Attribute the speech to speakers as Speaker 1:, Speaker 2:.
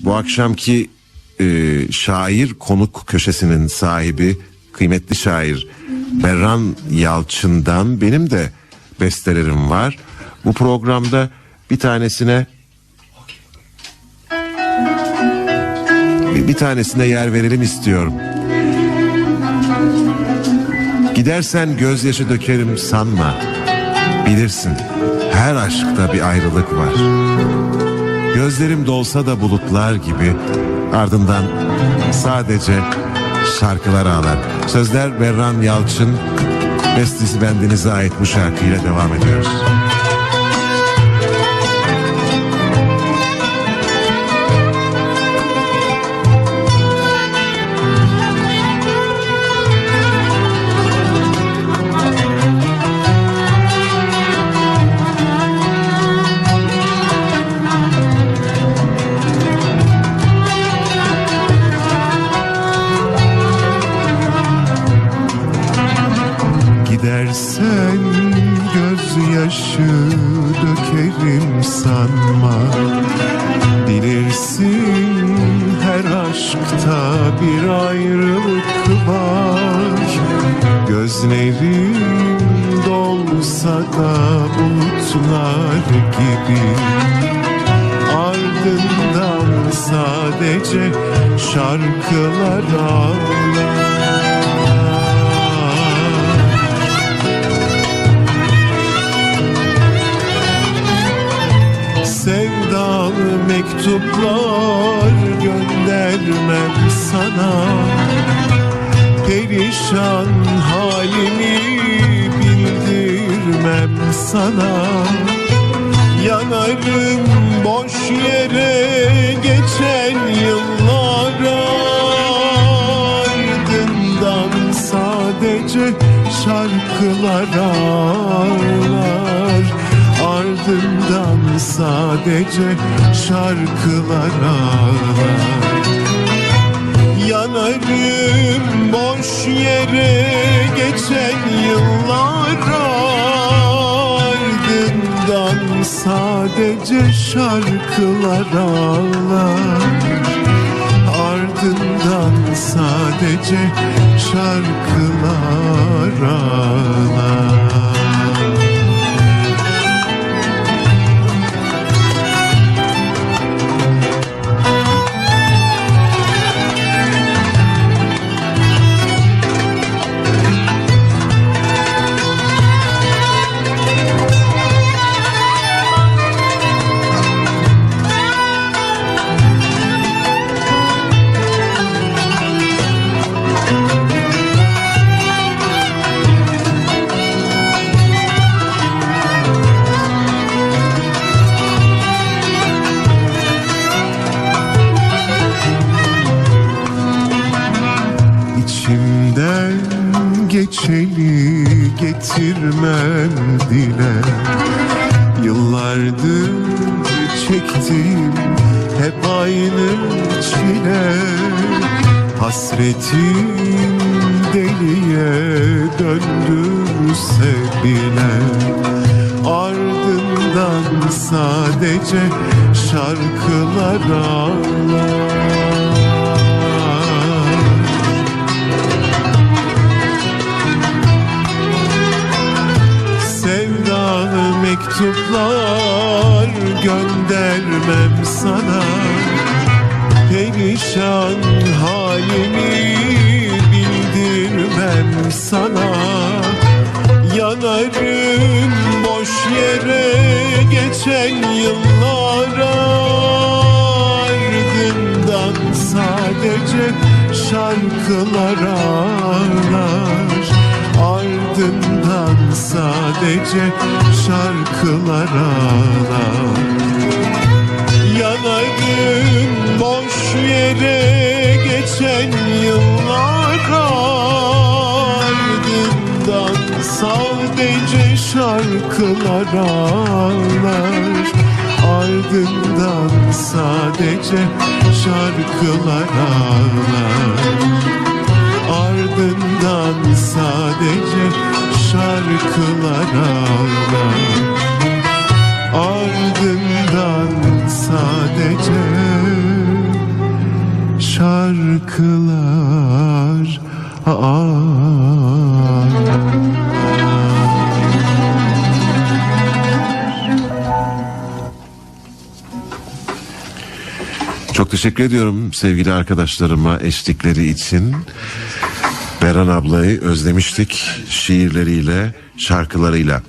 Speaker 1: bu akşamki e, şair konuk köşesinin sahibi kıymetli şair Berran Yalçın'dan benim de bestelerim var. Bu programda bir tanesine bir, tanesine yer verelim istiyorum. Gidersen gözyaşı dökerim sanma. Bilirsin her aşkta bir ayrılık var. Gözlerim dolsa da bulutlar gibi ardından sadece şarkılar ağlar. Sözler Berran Yalçın, bestesi bendenize ait bu şarkıyla devam ediyoruz.
Speaker 2: Gidersen gözyaşı dökerim sanma. Bilirsin her aşkta bir ayrılık var. Gözlerim dolsa da bulutlar gibi. Ardından sadece şarkılar ağlar mektuplar göndermem sana. Perişan halimi bildirmem sana. Yanarım boş yere geçen yıllara. Ardından sadece şarkılar ağlar Ardından sadece şarkılar ağlar Yanarım boş yere geçen yıllara Ardından sadece şarkılar ağlar Ardından sadece şarkılar ağlar getirmem dile Yıllardır çektiğim hep aynı çile. Hasretim deliye döndürse bile. Ardından sadece şarkılar ağlar mektuplar göndermem sana. Perişan halimi bildirmem sana. Yanarım boş yere geçen yıllara. Ardından sadece şarkılar ağlar sadece şarkılar ağlar Yanarım boş yere geçen yıllar Ardından sadece şarkılar ağlar. Ardından sadece şarkılar ağlar. Ardından sadece şarkılar ağlar Ardından sadece şarkılar ağlar
Speaker 1: Çok teşekkür ediyorum sevgili arkadaşlarıma eşlikleri için. Beran ablayı özlemiştik şiirleriyle, şarkılarıyla.